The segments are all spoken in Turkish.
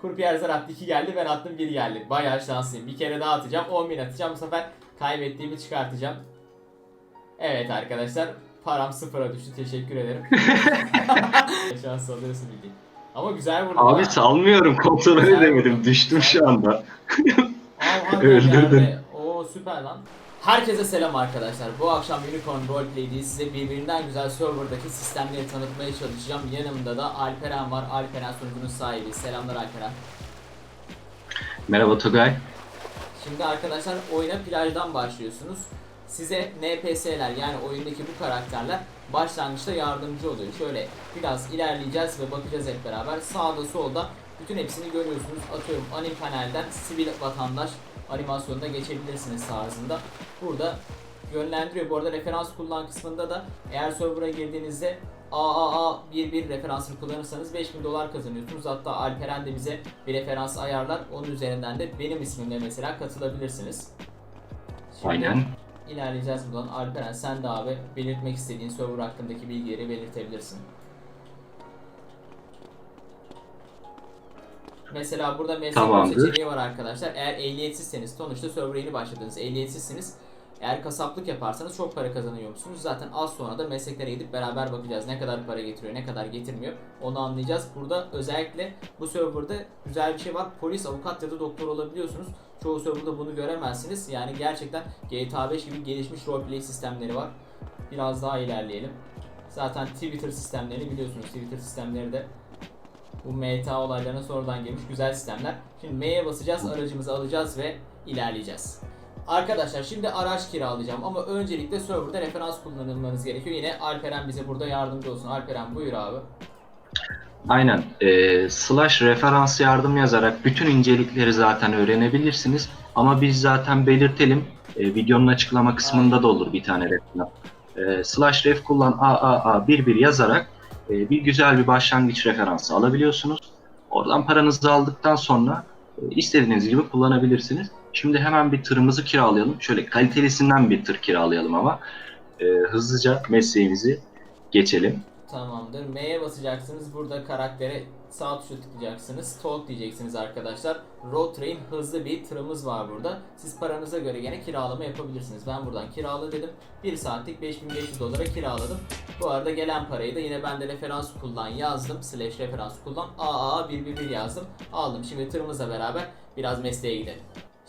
Kurpiyer zar attı 2 geldi ben attım 1 geldi. Bayağı şanslıyım. Bir kere daha atacağım 10 bin atacağım bu sefer kaybettiğimi çıkartacağım. Evet arkadaşlar param sıfıra düştü teşekkür ederim. Şans alıyorsun bildiğin. Ama güzel vurdun. Abi ha. salmıyorum kontrol Güzel edemedim. Düştüm şu anda. Öldürdün. Oo süper lan. Herkese selam arkadaşlar. Bu akşam Unicorn Roleplay'de size birbirinden güzel serverdaki sistemleri tanıtmaya çalışacağım. Yanımda da Alperen var. Alperen sunucunun sahibi. Selamlar Alperen. Merhaba Tugay. Şimdi arkadaşlar oyuna plajdan başlıyorsunuz. Size NPS'ler yani oyundaki bu karakterler başlangıçta yardımcı oluyor. Şöyle biraz ilerleyeceğiz ve bakacağız hep beraber. Sağda solda bütün hepsini görüyorsunuz. Atıyorum anim panelden sivil vatandaş animasyonuna geçebilirsiniz tarzında. Burada yönlendiriyor. Bu arada referans kullan kısmında da eğer server'a girdiğinizde AAA 11 referansını kullanırsanız 5000 dolar kazanıyorsunuz. Hatta Alperen de bize bir referans ayarlar. Onun üzerinden de benim ismimle mesela katılabilirsiniz. Şimdi Aynen. ilerleyeceğiz buradan. Alperen sen de abi belirtmek istediğin server hakkındaki bilgileri belirtebilirsin. Mesela burada meslek Tamamdır. seçeneği var arkadaşlar. Eğer ehliyetsizseniz sonuçta server'a yeni başladınız. Ehliyetsizsiniz. Eğer kasaplık yaparsanız çok para kazanıyor musunuz? Zaten az sonra da mesleklere gidip beraber bakacağız. Ne kadar para getiriyor, ne kadar getirmiyor. Onu anlayacağız. Burada özellikle bu serverda güzel bir şey var. Polis, avukat ya da doktor olabiliyorsunuz. Çoğu serverda bunu göremezsiniz. Yani gerçekten GTA 5 gibi gelişmiş roleplay sistemleri var. Biraz daha ilerleyelim. Zaten Twitter sistemlerini biliyorsunuz. Twitter sistemleri de bu MTA olaylarına sonradan gelmiş güzel sistemler. Şimdi M'ye basacağız, aracımızı alacağız ve ilerleyeceğiz. Arkadaşlar şimdi araç kiralayacağım ama öncelikle serverda referans kullanılmanız gerekiyor. Yine Alperen bize burada yardımcı olsun. Alperen buyur abi. Aynen. Ee, slash referans yardım yazarak bütün incelikleri zaten öğrenebilirsiniz. Ama biz zaten belirtelim. Ee, videonun açıklama kısmında da olur bir tane referans. Ee, slash ref kullan AAA11 yazarak e, bir güzel bir başlangıç referansı alabiliyorsunuz. Oradan paranızı aldıktan sonra e, istediğiniz gibi kullanabilirsiniz. Şimdi hemen bir tırımızı kiralayalım. Şöyle kalitelisinden bir tır kiralayalım ama e, hızlıca mesleğimizi geçelim. Tamamdır. M'ye basacaksınız. Burada karaktere sağ tuşa tıklayacaksınız. Talk diyeceksiniz arkadaşlar. Road Train hızlı bir tırımız var burada. Siz paranıza göre gene kiralama yapabilirsiniz. Ben buradan kirala dedim. 1 saatlik 5500 dolara kiraladım. Bu arada gelen parayı da yine ben de referans kullan yazdım. Slash referans kullan. AAA 111 yazdım. Aldım. Şimdi tırımızla beraber biraz mesleğe gidelim.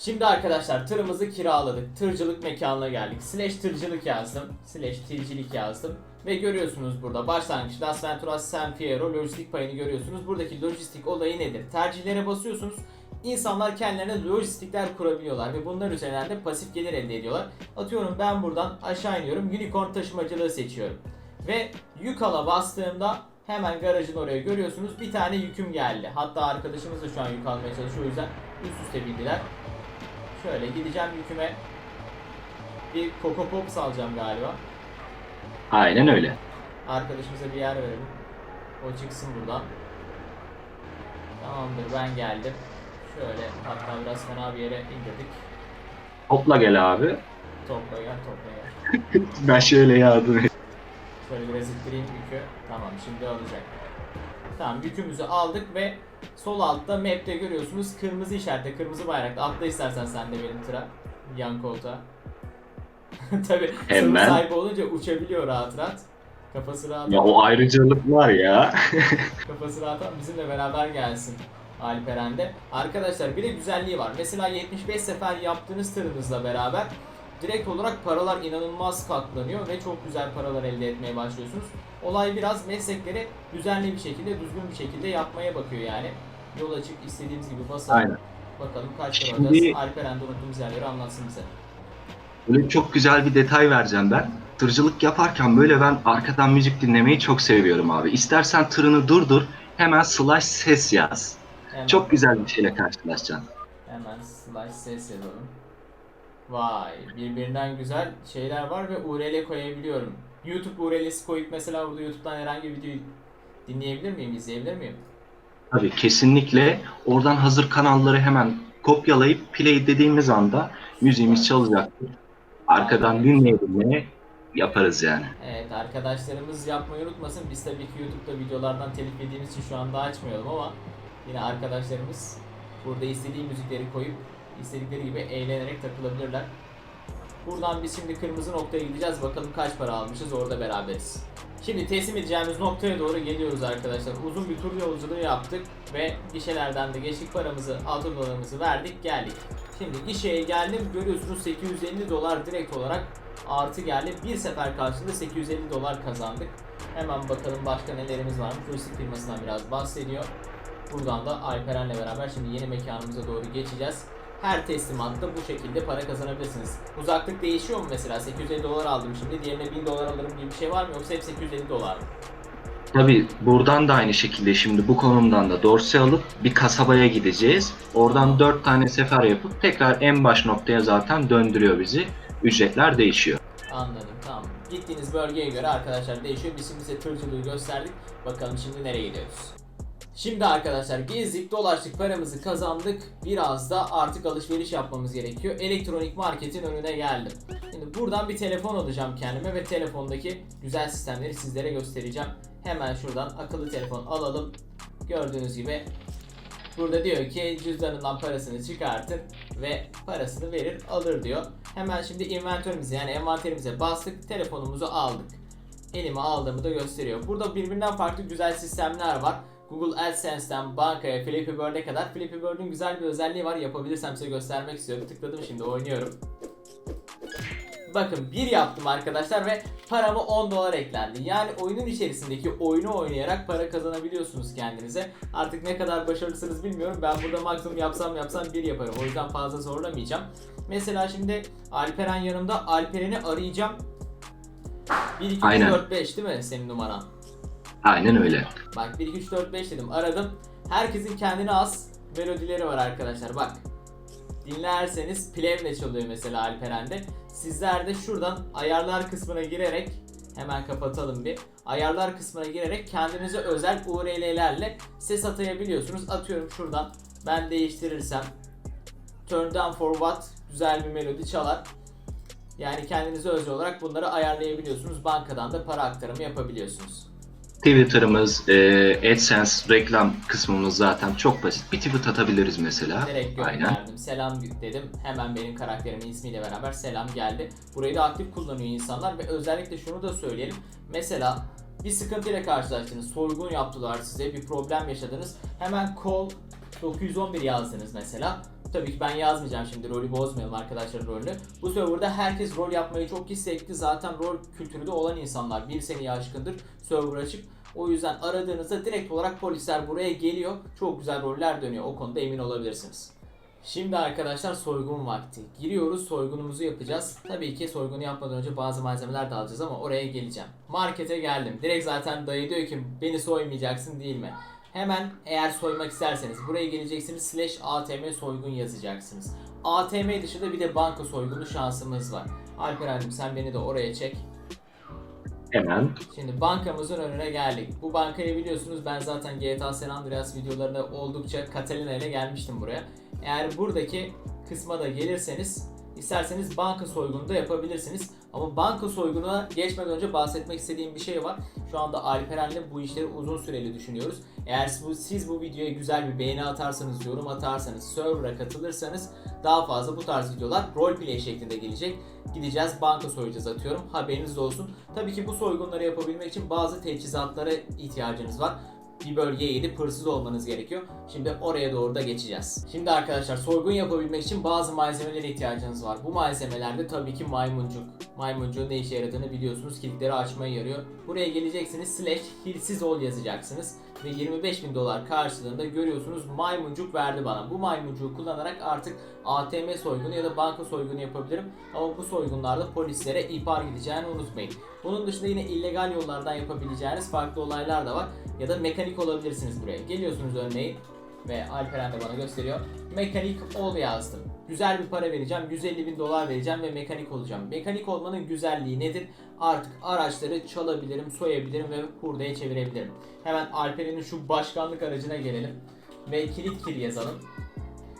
Şimdi arkadaşlar tırımızı kiraladık. Tırcılık mekanına geldik. Slash tırcılık yazdım. Slash tircilik yazdım. Ve görüyorsunuz burada başlangıç Las Venturas San Fierro lojistik payını görüyorsunuz. Buradaki lojistik olayı nedir? Tercihlere basıyorsunuz. İnsanlar kendilerine lojistikler kurabiliyorlar ve bunlar üzerinden de pasif gelir elde ediyorlar. Atıyorum ben buradan aşağı iniyorum. Unicorn taşımacılığı seçiyorum. Ve yük ala bastığımda hemen garajın oraya görüyorsunuz. Bir tane yüküm geldi. Hatta arkadaşımız da şu an yük almaya çalışıyor. O yüzden üst üste bindiler. Şöyle gideceğim yüküme. Bir Coco Pops alacağım galiba. Aynen öyle. Arkadaşımıza bir yer verelim. O çıksın buradan. Tamamdır ben geldim. Şöyle hatta biraz fena bir yere indirdik. Topla gel abi. Topla gel topla gel. Ben şöyle yardım edeyim. Şöyle biraz ittireyim yükü. Tamam şimdi alacak. Tamam yükümüzü aldık ve sol altta map'te görüyorsunuz kırmızı işaretle kırmızı bayrakta. Atla istersen sen de benim tıra. Yan koltuğa. Tabi Hemen. sahibi olunca uçabiliyor rahat rahat. Kafası rahat. Ya o ayrıcalık var ya. Kafası rahat bizimle beraber gelsin Alperen'de. Arkadaşlar bir de güzelliği var. Mesela 75 sefer yaptığınız tırınızla beraber direkt olarak paralar inanılmaz katlanıyor ve çok güzel paralar elde etmeye başlıyorsunuz. Olay biraz meslekleri düzenli bir şekilde, düzgün bir şekilde yapmaya bakıyor yani. Yol açık istediğimiz gibi basalım. Aynen. Bakalım kaç para alacağız. Alperen de unuttuğumuz yerleri anlatsın bize. Böyle çok güzel bir detay vereceğim ben. Tırcılık yaparken böyle ben arkadan müzik dinlemeyi çok seviyorum abi. İstersen tırını durdur, hemen slash ses yaz. Hemen, Çok güzel bir şeyle karşılaşacaksın. Hemen slash ses yazalım. Vay birbirinden güzel şeyler var ve URL koyabiliyorum. YouTube URL'si koyup mesela burada YouTube'dan herhangi bir videoyu dinleyebilir miyim, izleyebilir miyim? Tabii kesinlikle oradan hazır kanalları hemen kopyalayıp play dediğimiz anda müziğimiz çalacaktır. Arkadan dinleye dinleye yaparız yani. Evet arkadaşlarımız yapmayı unutmasın. Biz tabii ki YouTube'da videolardan telif yediğimiz için şu anda açmayalım ama Yine arkadaşlarımız burada istediği müzikleri koyup istedikleri gibi eğlenerek takılabilirler. Buradan biz şimdi kırmızı noktaya gideceğiz. Bakalım kaç para almışız orada beraberiz. Şimdi teslim edeceğimiz noktaya doğru geliyoruz arkadaşlar. Uzun bir tur yolculuğu yaptık ve gişelerden de geçtik paramızı, altın dolarımızı verdik, geldik. Şimdi gişeye geldim. Görüyorsunuz 850 dolar direkt olarak artı geldi. Bir sefer karşılığında 850 dolar kazandık. Hemen bakalım başka nelerimiz var. Turistik firmasından biraz bahsediyor. Buradan da Alperen'le beraber şimdi yeni mekanımıza doğru geçeceğiz. Her teslimatta bu şekilde para kazanabilirsiniz. Uzaklık değişiyor mu mesela? 850 dolar aldım şimdi. Diğerine 1000 dolar alırım gibi bir şey var mı? Yoksa hep 850 dolar mı? Tabii buradan da aynı şekilde şimdi bu konumdan da dorse alıp bir kasabaya gideceğiz. Oradan 4 tane sefer yapıp tekrar en baş noktaya zaten döndürüyor bizi. Ücretler değişiyor. Anladım tamam. Gittiğiniz bölgeye göre arkadaşlar değişiyor. Biz şimdi size tırcılığı gösterdik. Bakalım şimdi nereye gidiyoruz. Şimdi arkadaşlar gezdik, dolaştık, paramızı kazandık. Biraz da artık alışveriş yapmamız gerekiyor. Elektronik marketin önüne geldim. Şimdi buradan bir telefon alacağım kendime ve telefondaki güzel sistemleri sizlere göstereceğim. Hemen şuradan akıllı telefon alalım. Gördüğünüz gibi burada diyor ki cüzdanından parasını çıkartır ve parasını verir alır diyor. Hemen şimdi inventörümüze yani envanterimize bastık, telefonumuzu aldık. Elime aldığımı da gösteriyor. Burada birbirinden farklı güzel sistemler var. Google AdSense'den bankaya, Flappy Bird'e kadar. Flappy Bird'ün güzel bir özelliği var. Yapabilirsem size göstermek istiyorum. Tıkladım şimdi oynuyorum. Bakın bir yaptım arkadaşlar ve parama 10 dolar eklendi. Yani oyunun içerisindeki oyunu oynayarak para kazanabiliyorsunuz kendinize. Artık ne kadar başarılısınız bilmiyorum. Ben burada maksimum yapsam yapsam bir yaparım. O yüzden fazla zorlamayacağım. Mesela şimdi Alperen yanımda. Alperen'i arayacağım. 1 2 3 Aynen. 4 5 değil mi senin numaran? Aynen öyle. Bak 1 2 3 4 5 dedim. Aradım. Herkesin kendine az melodileri var arkadaşlar. Bak. Dinlerseniz plevne çalıyor mesela Alperen'de. Sizler de şuradan ayarlar kısmına girerek hemen kapatalım bir. Ayarlar kısmına girerek kendinize özel URL'lerle ses atayabiliyorsunuz. Atıyorum şuradan ben değiştirirsem Turn down for what güzel bir melodi çalar. Yani kendinize özel olarak bunları ayarlayabiliyorsunuz. Bankadan da para aktarımı yapabiliyorsunuz. Twitter'ımız, e, AdSense reklam kısmımız zaten çok basit. Bir tweet atabiliriz mesela. Direkt Aynen. gönderdim. Selam dedim. Hemen benim karakterimin ismiyle beraber selam geldi. Burayı da aktif kullanıyor insanlar ve özellikle şunu da söyleyelim. Mesela bir sıkıntıyla karşılaştınız. Soygun yaptılar size. Bir problem yaşadınız. Hemen call 911 yazdınız mesela. Tabii ki ben yazmayacağım şimdi rolü bozmayalım arkadaşlar rolünü. Bu serverda herkes rol yapmayı çok istekli. Zaten rol kültürü de olan insanlar. Bir seneyi aşkındır server açık. O yüzden aradığınızda direkt olarak polisler buraya geliyor. Çok güzel roller dönüyor. O konuda emin olabilirsiniz. Şimdi arkadaşlar soygun vakti. Giriyoruz soygunumuzu yapacağız. Tabii ki soygunu yapmadan önce bazı malzemeler de alacağız ama oraya geleceğim. Markete geldim. Direkt zaten dayı diyor ki beni soymayacaksın değil mi? Hemen eğer soymak isterseniz buraya geleceksiniz slash atm soygun yazacaksınız. ATM dışında bir de banka soygunu şansımız var. Alperen'cim sen beni de oraya çek. Hemen. Şimdi bankamızın önüne geldik. Bu bankayı biliyorsunuz ben zaten GTA San Andreas videolarında oldukça Catalina ile gelmiştim buraya. Eğer buradaki kısma da gelirseniz isterseniz banka soygunu da yapabilirsiniz. Ama banka soygununa geçmeden önce bahsetmek istediğim bir şey var. Şu anda Alperen'le bu işleri uzun süreli düşünüyoruz. Eğer siz bu, siz bu videoya güzel bir beğeni atarsanız, yorum atarsanız, server'a katılırsanız daha fazla bu tarz videolar roleplay şeklinde gelecek. Gideceğiz banka soyacağız atıyorum. Haberiniz olsun. Tabii ki bu soygunları yapabilmek için bazı teçhizatlara ihtiyacınız var bir bölgeye gidip hırsız olmanız gerekiyor. Şimdi oraya doğru da geçeceğiz. Şimdi arkadaşlar soygun yapabilmek için bazı malzemelere ihtiyacınız var. Bu malzemelerde tabii ki maymuncuk. Maymuncuğun ne işe yaradığını biliyorsunuz. Kilitleri açmaya yarıyor. Buraya geleceksiniz slash hilsiz ol yazacaksınız. Ve 25 bin dolar karşılığında görüyorsunuz maymuncuk verdi bana. Bu maymuncuğu kullanarak artık ATM soygunu ya da banka soygunu yapabilirim. Ama bu soygunlarda polislere ihbar gideceğini unutmayın. Bunun dışında yine illegal yollardan yapabileceğiniz farklı olaylar da var. Ya da mekanik olabilirsiniz buraya. Geliyorsunuz örneğin ve Alperen de bana gösteriyor. Mekanik ol yazdım. Güzel bir para vereceğim. 150 bin dolar vereceğim ve mekanik olacağım. Mekanik olmanın güzelliği nedir? Artık araçları çalabilirim, soyabilirim ve hurdaya çevirebilirim. Hemen Alperen'in şu başkanlık aracına gelelim. Ve kilit kir yazalım.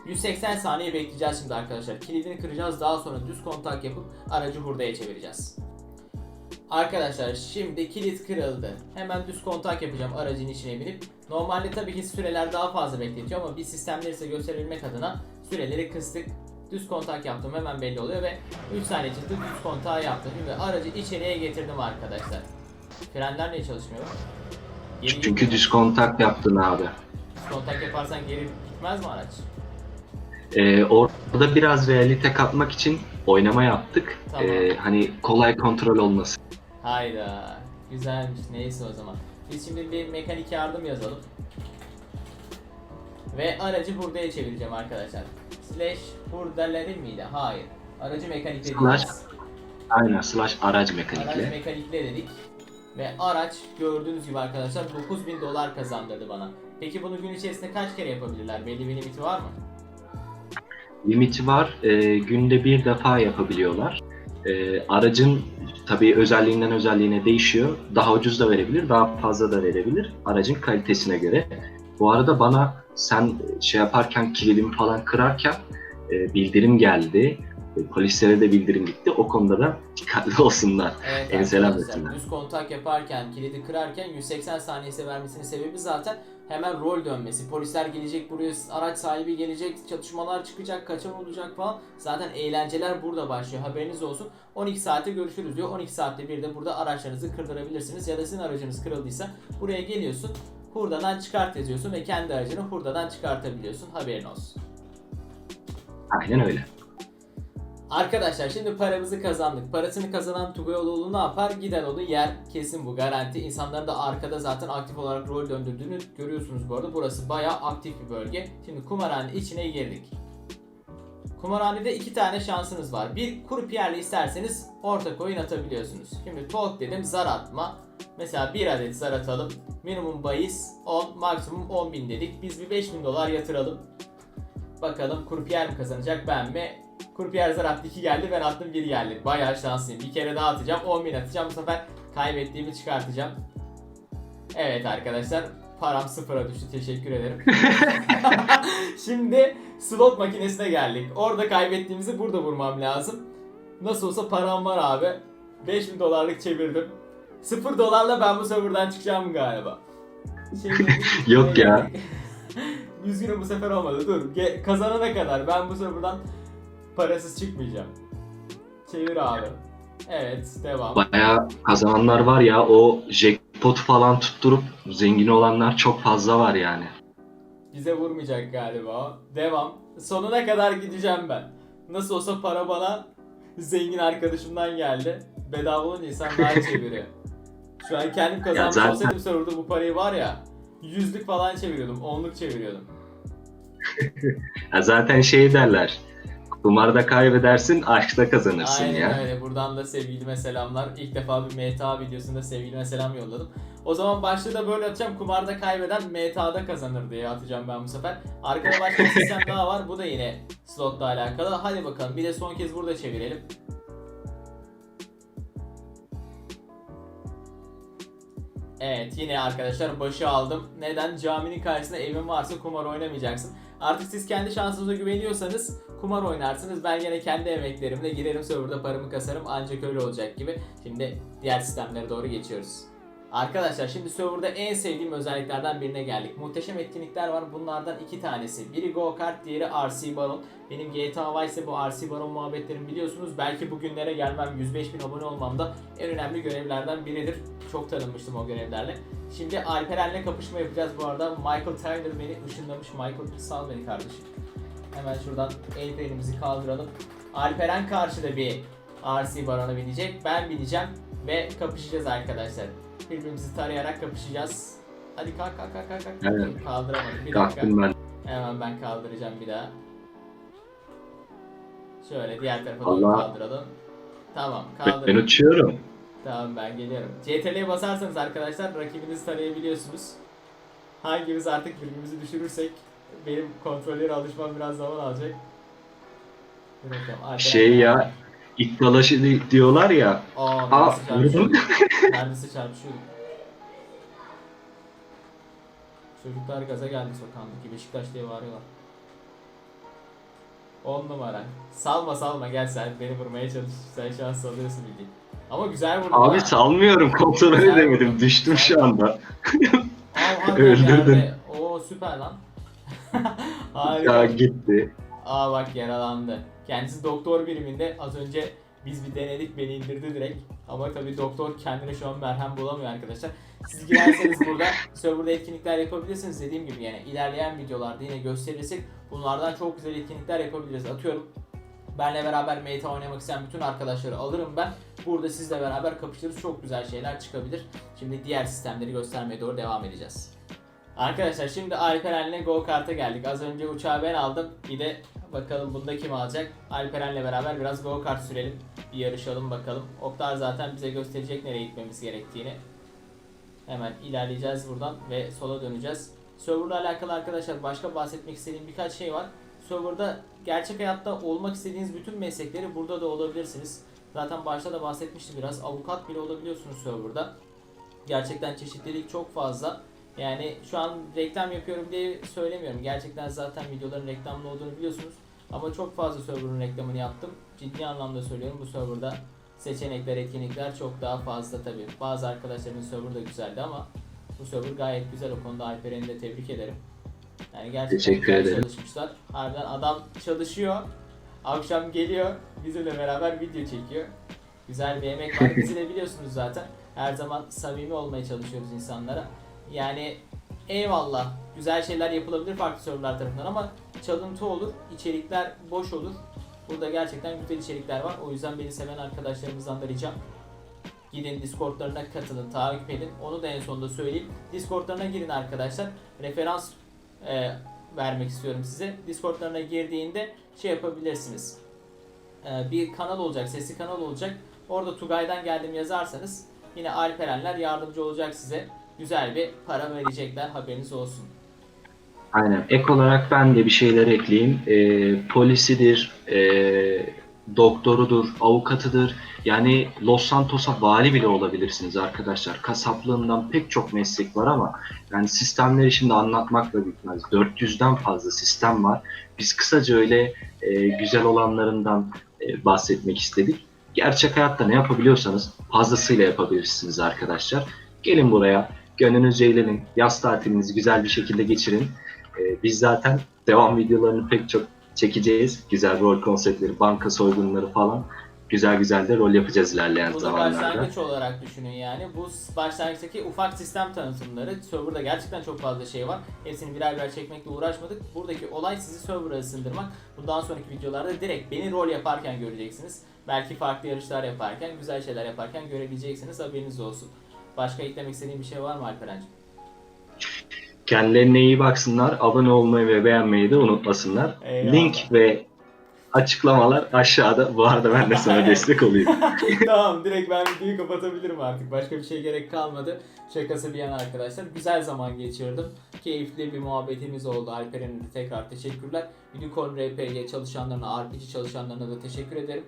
180 saniye bekleyeceğiz şimdi arkadaşlar. Kilidini kıracağız. Daha sonra düz kontak yapıp aracı hurdaya çevireceğiz. Arkadaşlar şimdi kilit kırıldı. Hemen düz kontak yapacağım aracın içine binip. Normalde tabii ki süreler daha fazla bekletiyor ama bir sistemleri size gösterebilmek adına süreleri kıstık. Düz kontak yaptım hemen belli oluyor ve 3 saniye çıktı düz kontağı yaptım. Şimdi aracı içeriye getirdim arkadaşlar. Frenler niye çalışmıyor? Geri Çünkü gitmiyor. düz kontak yaptın abi. Düz kontak yaparsan geri gitmez mi araç? Ee, orada biraz realite katmak için oynama yaptık. Tamam. Ee, hani kolay kontrol olması. Hayda. Güzelmiş. Neyse o zaman. Biz şimdi bir mekanik yardım yazalım. Ve aracı buraya çevireceğim arkadaşlar. Slash hurdalerin miydi? Hayır. Aracı mekanikle Slash. Aynen slash araç Aracı mekanikle. mekanikle dedik. Ve araç gördüğünüz gibi arkadaşlar 9000 dolar kazandırdı bana. Peki bunu gün içerisinde kaç kere yapabilirler? Belli bir limiti var mı? Limiti var. Ee, günde bir defa yapabiliyorlar. Ee, aracın tabii özelliğinden özelliğine değişiyor. Daha ucuz da verebilir, daha fazla da verebilir. Aracın kalitesine göre. Bu arada bana sen şey yaparken kilidimi falan kırarken e, bildirim geldi. E, Polislere de bildirim gitti. O konuda da dikkatli olsunlar. Evet arkadaşlar mesela. düz kontak yaparken kilidi kırarken 180 saniyesi vermesinin sebebi zaten hemen rol dönmesi. Polisler gelecek buraya araç sahibi gelecek çatışmalar çıkacak kaçan olacak falan. Zaten eğlenceler burada başlıyor haberiniz olsun. 12 saate görüşürüz diyor. 12 saatte bir de burada araçlarınızı kırdırabilirsiniz. Ya da sizin aracınız kırıldıysa buraya geliyorsun. Hurdadan çıkart yazıyorsun ve kendi aracını hurdadan çıkartabiliyorsun. Haberin olsun. Aynen öyle. Arkadaşlar şimdi paramızı kazandık. Parasını kazanan Tugayoloğlu ne yapar? Gider onu yer. Kesin bu garanti. İnsanların da arkada zaten aktif olarak rol döndürdüğünü görüyorsunuz bu arada. Burası bayağı aktif bir bölge. Şimdi kumarhanenin içine girdik. Kumarhanede iki tane şansınız var. Bir kurpiyerle isterseniz orta coin atabiliyorsunuz. Şimdi talk dedim zar atma. Mesela bir adet zar atalım. Minimum bahis 10, maksimum 10 bin dedik. Biz bir 5000 dolar yatıralım. Bakalım kurpiyer mi kazanacak ben mi? Kurpiyer zar attı 2 geldi ben attım 1 geldi. Bayağı şanslıyım. Bir kere daha atacağım 10 bin atacağım. Bu sefer kaybettiğimi çıkartacağım. Evet arkadaşlar param sıfıra düştü teşekkür ederim. Şimdi slot makinesine geldik. Orada kaybettiğimizi burada vurmam lazım. Nasıl olsa param var abi. 5000 dolarlık çevirdim. 0 dolarla ben bu serverdan çıkacağım galiba. Şimdi- Yok ya. Üzgünüm bu sefer olmadı. Dur. Ge- kazanana kadar ben bu serverdan parasız çıkmayacağım. Çevir abi. Evet, devam. Bayağı kazananlar var ya o jackpot falan tutturup zengin olanlar çok fazla var yani. Bize vurmayacak galiba. Devam. Sonuna kadar gideceğim ben. Nasıl olsa para bana zengin arkadaşımdan geldi. Bedava olunca insan daha çeviriyor. Şu an kendim kazanmış zaten- olsaydım serverda bu parayı var ya yüzlük falan çeviriyordum, onluk çeviriyordum. Ya zaten şey derler. Kumarda kaybedersin, aşkta kazanırsın Aynen ya. öyle. Buradan da sevgilime selamlar. İlk defa bir MTA videosunda sevgilime selam yolladım. O zaman başlığı da böyle atacağım. Kumarda kaybeden MTA'da kazanır diye atacağım ben bu sefer. Arkada başka bir sistem daha var. Bu da yine slotla alakalı. Hadi bakalım. Bir de son kez burada çevirelim. Evet yine arkadaşlar başı aldım. Neden? Caminin karşısında evin varsa kumar oynamayacaksın. Artık siz kendi şansınıza güveniyorsanız kumar oynarsınız. Ben yine kendi emeklerimle girerim serverda paramı kasarım ancak öyle olacak gibi. Şimdi diğer sistemlere doğru geçiyoruz. Arkadaşlar şimdi serverda en sevdiğim özelliklerden birine geldik. Muhteşem etkinlikler var. Bunlardan iki tanesi. Biri Go Kart, diğeri RC Baron. Benim GTA Vice'de bu RC Baron muhabbetlerimi biliyorsunuz. Belki bugünlere gelmem, 105 bin abone olmam da en önemli görevlerden biridir. Çok tanınmıştım o görevlerle. Şimdi Alperen'le kapışma yapacağız bu arada. Michael Tyler beni ışınlamış. Michael sal beni kardeşim. Hemen şuradan el frenimizi kaldıralım. Alperen karşıda bir RC Baron'a binecek. Ben bineceğim ve kapışacağız arkadaşlar. Birbirimizi tarayarak kapışacağız. Hadi kalk kalk kalk kalk. kalk. Evet. Kaldıramadım. Bir dakika. Kalktım ben. Hemen ben kaldıracağım bir daha. Şöyle diğer tarafa doğru Allah. kaldıralım. Tamam Ben, ben uçuyorum. Tamam ben geliyorum. CTRL'ye basarsanız arkadaşlar rakibinizi tarayabiliyorsunuz. Hangimiz artık birbirimizi düşürürsek benim kontrolleri alışmam biraz zaman alacak. Şey ya, dalaşı di- diyorlar ya. Aa, Aa, neredeyse çarpışıyorduk. vurdum. Neredeyse çarpışıyorduk. Çocuklar gaza geldi sokağındaki Beşiktaş diye bağırıyorlar. 10 numara. Salma salma gel sen beni vurmaya çalış. Sen şu an salıyorsun bildiğin. Ama güzel vurdun Abi ha. salmıyorum kontrol edemedim. Düştüm şu anda. Aa, harbiden Öldürdün. geldi. Oo süper lan. Harika. Ya gitti. Aa bak yaralandı. Kendisi doktor biriminde az önce biz bir denedik beni indirdi direkt. Ama tabii doktor kendine şu an merhem bulamıyor arkadaşlar. Siz girerseniz burada serverda etkinlikler yapabilirsiniz. Dediğim gibi yani ilerleyen videolarda yine gösterirsek bunlardan çok güzel etkinlikler yapabiliriz. Atıyorum benle beraber meta oynamak isteyen bütün arkadaşları alırım ben. Burada sizle beraber kapışırız. Çok güzel şeyler çıkabilir. Şimdi diğer sistemleri göstermeye doğru devam edeceğiz. Arkadaşlar şimdi Alperen'le Go Kart'a geldik. Az önce uçağı ben aldım. Bir de bakalım bunda kim alacak? Alperen'le beraber biraz Go Kart sürelim. Bir yarışalım bakalım. Oktar zaten bize gösterecek nereye gitmemiz gerektiğini. Hemen ilerleyeceğiz buradan ve sola döneceğiz. Server'la alakalı arkadaşlar başka bahsetmek istediğim birkaç şey var. Server'da gerçek hayatta olmak istediğiniz bütün meslekleri burada da olabilirsiniz. Zaten başta da bahsetmiştim biraz. Avukat bile olabiliyorsunuz server'da. Gerçekten çeşitlilik çok fazla. Yani şu an reklam yapıyorum diye söylemiyorum. Gerçekten zaten videoların reklamlı olduğunu biliyorsunuz. Ama çok fazla server'ın reklamını yaptım. Ciddi anlamda söylüyorum bu serverda seçenekler, etkinlikler çok daha fazla tabii. Bazı arkadaşlarımın server da güzeldi ama bu server gayet güzel. O konuda Alperen'i de tebrik ederim. Yani gerçekten Teşekkür ederim. çalışmışlar. Harbiden adam çalışıyor. Akşam geliyor. Bizimle beraber video çekiyor. Güzel bir emek var. Bizi de biliyorsunuz zaten. Her zaman samimi olmaya çalışıyoruz insanlara. Yani eyvallah güzel şeyler yapılabilir farklı serverlar tarafından ama çalıntı olur, içerikler boş olur. Burada gerçekten güzel içerikler var. O yüzden beni seven arkadaşlarımızdan da ricam. Gidin Discord'larına katılın, takip edin. Onu da en sonunda söyleyeyim. Discord'larına girin arkadaşlar. Referans e, vermek istiyorum size. Discord'larına girdiğinde şey yapabilirsiniz. E, bir kanal olacak, sesli kanal olacak. Orada Tugay'dan geldim yazarsanız yine Alperenler yardımcı olacak size. Güzel bir para verecekler haberiniz olsun. Aynen. Ek olarak ben de bir şeyler ekleyeyim. Ee, polisidir, ee, doktorudur, avukatıdır. Yani Los Santos'a vali bile olabilirsiniz arkadaşlar. Kasaplığından pek çok meslek var ama yani sistemleri şimdi anlatmakla bitmez. 400'den fazla sistem var. Biz kısaca öyle ee, güzel olanlarından ee, bahsetmek istedik. Gerçek hayatta ne yapabiliyorsanız fazlasıyla yapabilirsiniz arkadaşlar. Gelin buraya, gönlünüzce eğlenin, yaz tatilinizi güzel bir şekilde geçirin. Ee, biz zaten devam videolarını pek çok çekeceğiz. Güzel rol konseptleri, banka soygunları falan. Güzel güzel de rol yapacağız ilerleyen Bu da zamanlarda. başlangıç olarak düşünün yani. Bu başlangıçtaki ufak sistem tanıtımları. Serverda gerçekten çok fazla şey var. Hepsini birer birer çekmekle uğraşmadık. Buradaki olay sizi server'a ısındırmak. Bundan sonraki videolarda direkt beni rol yaparken göreceksiniz. Belki farklı yarışlar yaparken, güzel şeyler yaparken görebileceksiniz. Haberiniz olsun. Başka eklemek istediğin bir şey var mı Alperen'cim? Kendilerine iyi baksınlar, abone olmayı ve beğenmeyi de unutmasınlar. Eyvallah. Link ve açıklamalar aşağıda. Bu arada ben de sana destek olayım. tamam direkt ben videoyu kapatabilirim artık. Başka bir şey gerek kalmadı. Şakası bir yana arkadaşlar. Güzel zaman geçirdim. Keyifli bir muhabbetimiz oldu. Alperen'e tekrar teşekkürler. Unicorn RPG çalışanlarına, RPG çalışanlarına da teşekkür ederim.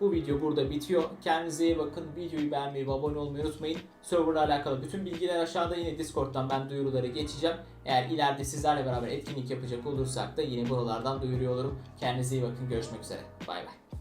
Bu video burada bitiyor. Kendinize iyi bakın. Videoyu beğenmeyi ve abone olmayı unutmayın. Serverla alakalı bütün bilgiler aşağıda yine Discord'dan ben duyuruları geçeceğim. Eğer ileride sizlerle beraber etkinlik yapacak olursak da yine buralardan duyuruyor olurum. Kendinize iyi bakın. Görüşmek üzere. Bay bay.